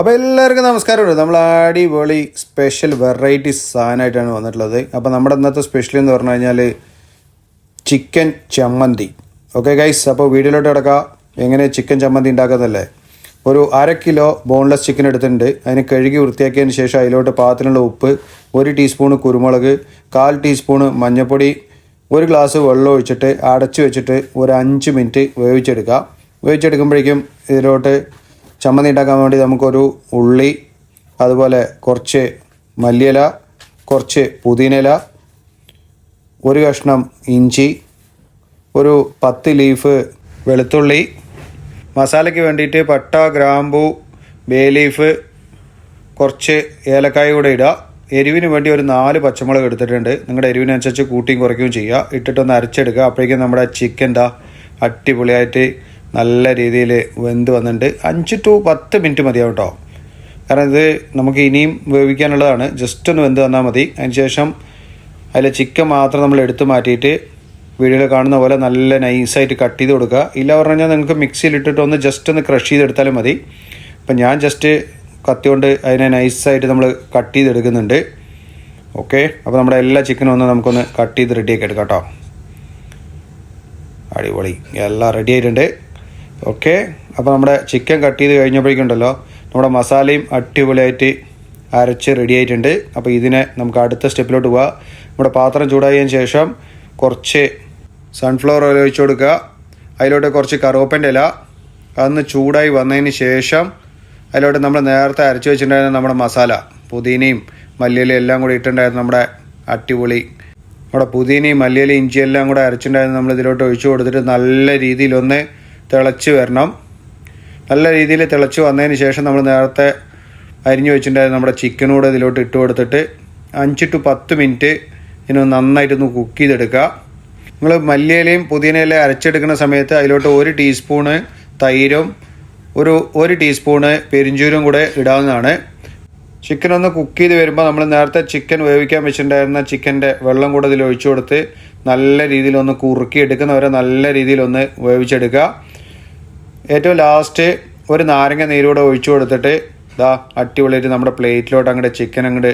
അപ്പോൾ എല്ലാവർക്കും നമസ്കാരമുണ്ട്. നമ്മൾ അടിപൊളി സ്പെഷ്യൽ വെറൈറ്റി സാധനമായിട്ടാണ് വന്നിട്ടുള്ളത്. അപ്പോൾ നമ്മുടെ ഇന്നത്തെ സ്പെഷ്യൽ എന്ന് പറഞ്ഞു കഴിഞ്ഞാൽ ചിക്കൻ ചമ്മന്തി. ഓക്കെ ഗൈസ് അപ്പോൾ വീഡിയോയിലോട്ട് കിടക്കാം. എങ്ങനെ ചിക്കൻ ചമ്മന്തി ഉണ്ടാക്കുന്നതല്ലേ? ഒരു അര കിലോ ബോൺലെസ് ചിക്കൻ എടുത്തിട്ടുണ്ട്. അതിന് കഴുകി വൃത്തിയാക്കിയതിന് ശേഷം അതിലോട്ട് പാത്രത്തിനുള്ള ഉപ്പ് ഒരു ടീസ്പൂണ് കുരുമുളക് കാൽ ടീസ്പൂണ് മഞ്ഞൾപ്പൊടി ഒരു ഗ്ലാസ് വെള്ളം ഒഴിച്ചിട്ട് അടച്ചു വെച്ചിട്ട് ഒരു അഞ്ച് മിനിറ്റ് വേവിച്ചെടുക്കുക വേവിച്ചെടുക്കുമ്പോഴേക്കും ഇതിലോട്ട് ചമ്മന്തി ഉണ്ടാക്കാൻ വേണ്ടി നമുക്കൊരു ഉള്ളി അതുപോലെ കുറച്ച് മല്ലിയില കുറച്ച് പുതിനില ഒരു കഷ്ണം ഇഞ്ചി ഒരു പത്ത് ലീഫ് വെളുത്തുള്ളി മസാലയ്ക്ക് വേണ്ടിയിട്ട് പട്ട ഗ്രാമ്പു ബേ ലീഫ് കുറച്ച് ഏലക്കായ കൂടെ ഇടുക. എരിവിന് വേണ്ടി ഒരു നാല് പച്ചമുളക് എടുത്തിട്ടുണ്ട്. നിങ്ങളുടെ എരിവിനനുസരിച്ച് കൂട്ടിയും കുറയ്ക്കുകയും ചെയ്യുക. ഇട്ടിട്ടൊന്ന് അരച്ചെടുക്കുക. അപ്പോഴേക്കും നമ്മുടെ ചിക്കൻ ദാ അടിപൊളിയായിട്ട് നല്ല രീതിയിൽ വെന്ത് വന്നിട്ടുണ്ട്. അഞ്ച് ടു പത്ത് മിനിറ്റ് മതിയാവും കേട്ടോ കാരണം ഇത് നമുക്ക് ഇനിയും വേവിക്കാനുള്ളതാണ്. ജസ്റ്റ് ഒന്ന് വെന്ത് വന്നാൽ മതി. അതിനുശേഷം അതിലെ ചിക്കൻ മാത്രം നമ്മൾ എടുത്തു മാറ്റിയിട്ട് വീഡിയോയിൽ കാണുന്ന പോലെ നല്ല നൈസായിട്ട് കട്ട് ചെയ്ത് കൊടുക്കുക. ഇല്ല പറഞ്ഞു കഴിഞ്ഞാൽ നിങ്ങൾക്ക് മിക്സിയിൽ ഇട്ടിട്ട് ഒന്ന് ജസ്റ്റ് ഒന്ന് ക്രഷ് ചെയ്തെടുത്താലും മതി. അപ്പം ഞാൻ ജസ്റ്റ് കത്തി കൊണ്ട് അതിനെ നൈസായിട്ട് നമ്മൾ കട്ട് ചെയ്തെടുക്കുന്നുണ്ട്. ഓക്കെ? അപ്പോൾ നമ്മുടെ എല്ലാ ചിക്കനും ഒന്ന് നമുക്കൊന്ന് കട്ട് ചെയ്ത് റെഡിയാക്കി എടുക്കാം കേട്ടോ അടിപൊളി. എല്ലാം റെഡി ആയിട്ടുണ്ട്. ഓക്കെ അപ്പോൾ നമ്മുടെ ചിക്കൻ കട്ട് ചെയ്ത് കഴിഞ്ഞപ്പോഴേക്കുണ്ടല്ലോ നമ്മുടെ മസാലയും അടിപൊളിയായിട്ട് അരച്ച് റെഡി ആയിട്ടുണ്ട്. അപ്പോൾ ഇതിനെ നമുക്ക് അടുത്ത സ്റ്റെപ്പിലോട്ട് പോവാം. നമ്മുടെ പാത്രം ചൂടായതിനു ശേഷം കുറച്ച് സൺഫ്ലവർ ഓയിൽ ഒഴിച്ചു കൊടുക്കുക. അതിലോട്ട് കുറച്ച് കറുവപ്പന്റെ ഇല. അതൊന്ന് ചൂടായി വന്നതിന് ശേഷം അതിലോട്ട് നമ്മൾ നേരത്തെ അരച്ച് വെച്ചിട്ടുണ്ടായിരുന്ന നമ്മുടെ മസാല പുതിനയും മല്ലിയിലയും എല്ലാം കൂടി ഇട്ടിട്ടുണ്ടായിരുന്നു നമ്മുടെ അടിപൊളി നമ്മുടെ പുതിനയും മല്ലിയിലയും ഇഞ്ചിയെല്ലാം കൂടെ അരച്ചിട്ടുണ്ടായിരുന്നു നമ്മൾ ഇതിലോട്ട് ഒഴിച്ചു കൊടുത്തിട്ട് നല്ല രീതിയിലൊന്ന് തിളച്ച് വരണം. നല്ല രീതിയിൽ തിളച്ച് വന്നതിന് ശേഷം നമ്മൾ നേരത്തെ അരിഞ്ഞു വെച്ചിട്ടുണ്ടായിരുന്ന നമ്മുടെ ചിക്കനൂടെ ഇതിലോട്ട് ഇട്ട് കൊടുത്തിട്ട് അഞ്ച് ടു പത്ത് മിനിറ്റ് ഇതിനൊന്ന് നന്നായിട്ടൊന്ന് കുക്ക് ചെയ്തെടുക്കുക. നിങ്ങൾ മല്ലിയിലയും പുതിനയിലയും അരച്ചെടുക്കുന്ന സമയത്ത് അതിലോട്ട് ഒരു ടീസ്പൂണ് തൈരും ഒരു ഒരു ടീസ്പൂണ് പെരിഞ്ചൂരും കൂടെ ഇടാവുന്നതാണ്. ചിക്കൻ ഒന്ന് കുക്ക് ചെയ്ത് വരുമ്പോൾ നമ്മൾ നേരത്തെ ചിക്കൻ വേവിക്കാൻ വെച്ചിട്ടുണ്ടായിരുന്ന ചിക്കന്റെ വെള്ളം കൂടെ ഇതിൽ ഒഴിച്ചു കൊടുത്ത് നല്ല രീതിയിലൊന്ന് കുറുക്കി എടുക്കുന്നവരെ നല്ല രീതിയിലൊന്ന് വേവിച്ചെടുക്കുക. ഏറ്റവും ലാസ്റ്റ് ഒരു നാരങ്ങ നീരൂടെ ഒഴിച്ചു കൊടുത്തിട്ട് ഇതാ അടിപൊളിയായിട്ട് നമ്മുടെ പ്ലേറ്റിലോട്ട് അങ്ങോട്ട് ചിക്കൻ അങ്ങോട്ട്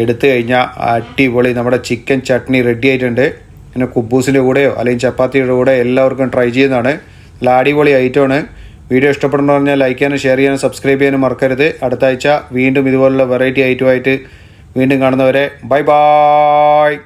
എടുത്തു കഴിഞ്ഞാൽ അടിപൊളി നമ്മുടെ ചിക്കൻ ചട്നി റെഡി ആയിട്ടുണ്ട്. പിന്നെ കുബൂസിന്റെ കൂടെയോ അല്ലെങ്കിൽ ചപ്പാത്തിയുടെ കൂടെ എല്ലാവർക്കും ട്രൈ ചെയ്യുന്നതാണ്. നല്ല അടിപൊളി ഐറ്റമാണ് വീഡിയോ ഇഷ്ടപ്പെടുന്നു പറഞ്ഞാൽ ലൈക്ക് ചെയ്യാനും ഷെയർ ചെയ്യാനും സബ്സ്ക്രൈബ് ചെയ്യാനും മറക്കരുത്. അടുത്ത ആഴ്ച വീണ്ടും ഇതുപോലുള്ള വെറൈറ്റി ഐറ്റമായിട്ട് വീണ്ടും കാണുന്നവരെ ബൈ ബായ്